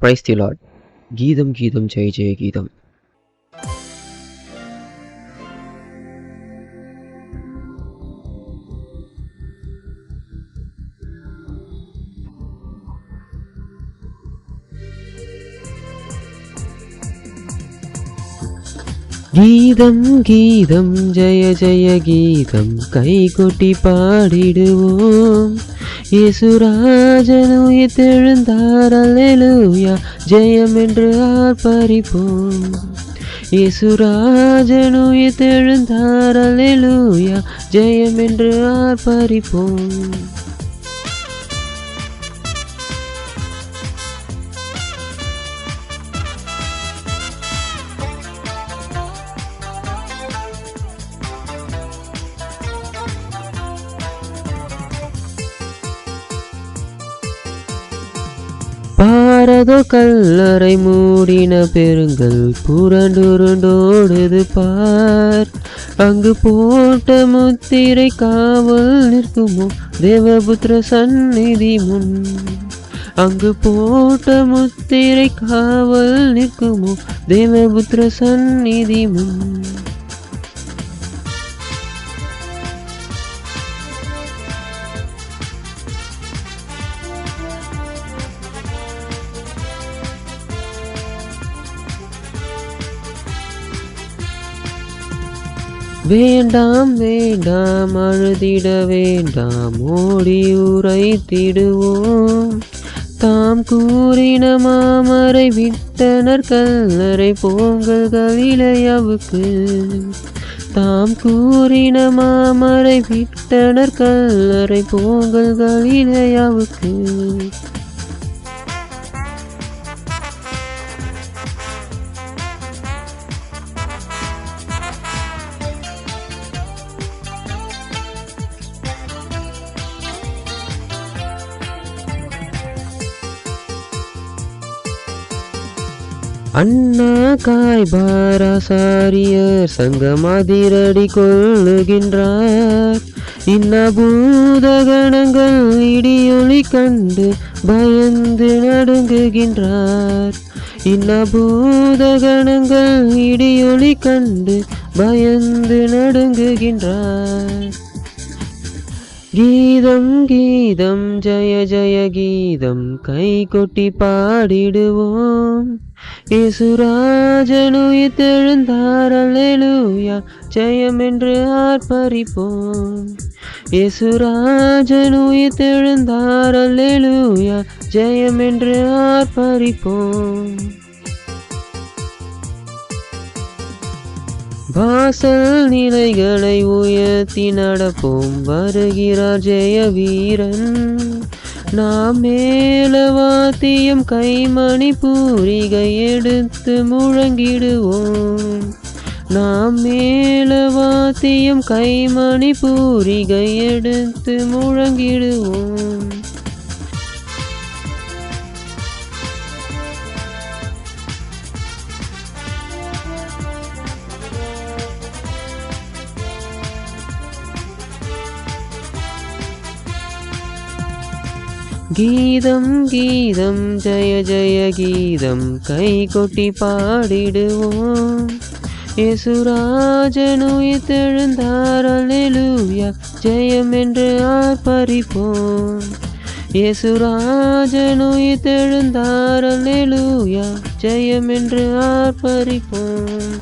Praise the Lord கீதம் கீதம் ஜெய ஜெய கீதம் கீதம் கீதம் ஜெய ஜெய கீதம் கை கொட்டி பாடிடுவோம் இயேசுராஜன் உயிர்த்தெழுந்தார் அல்லேலூயா ஜெயம் என்று ஆர்ப்பரிப்போம் இயேசுராஜன் உயிர்த்தெழுந்தார் அல்லேலூயா ஜெயம் என்று ஆர்ப்பரிப்போம் யாரதோ கல்லறை மூடின பெருங்கள் புரண்டுருண்டோடுது பார். அங்கு போட்ட முத்திரை காவல் நிற்குமோ? தேவபுத்திர சந்நிதி முன். அங்கு போட்ட முத்திரை காவல் நிற்குமோ? தேவபுத்திர சந்நிதி முன். வேண்டாம் வேண்டாம் அழுதிட வேண்டாம் ஓடி உரைத்திடுவோம் தாம் கூறின மாமரை விட்டனர் கல்லறை போங்கள் கலிலையாவுக்கு. தாம் கூறின மாமரை விட்டனர் கல்லறை போங்கள் கலிலையாவுக்கு. அண்ணா காய்பாராசாரியர் சங்கம் அதிரடி கொள்ளுகின்றார். இன்னபூதகணங்கள் இடியொளி கண்டு பயந்து நடுங்குகின்றார். இன்னபூதகணங்கள் இடியொளி கண்டு பயந்து நடுங்குகின்றார். கீதம் கீதம் ஜய ஜய கீதம் கை கொட்டி பாடிடுவோம். இசுராஜனு தெழுந்தார் ஜெயம் என்று ஆர்ப்பரிப்போம் இசுராஜனு தெழுந்தார் ஜெயம் என்று ஆர்ப்பரிப்போம் வாசல் நிலைகளை உயர்த்தி நடப்போம். வருகிறார் ஜெய வீரன் நாம் மேலவாத்தியம் கைமணி பூரிகை எடுத்து முழங்கிடுவோம். நாம் மேலவாத்தியம் கைமணி பூரிகை எடுத்து முழங்கிடுவோம். கீதம் கீதம் ஜய ஜய கீதம் கை கொட்டி பாடிடுவோம் இயேசுராஜனுயிர் தெழுந்தார் அல்லேலூயா ஜெயம் என்று ஆர்ப்பரிப்போம் இயேசுராஜனுயிர் தெழுந்தார் அல்லேலூயா ஜெயம் என்று ஆர்ப்பரிப்போம்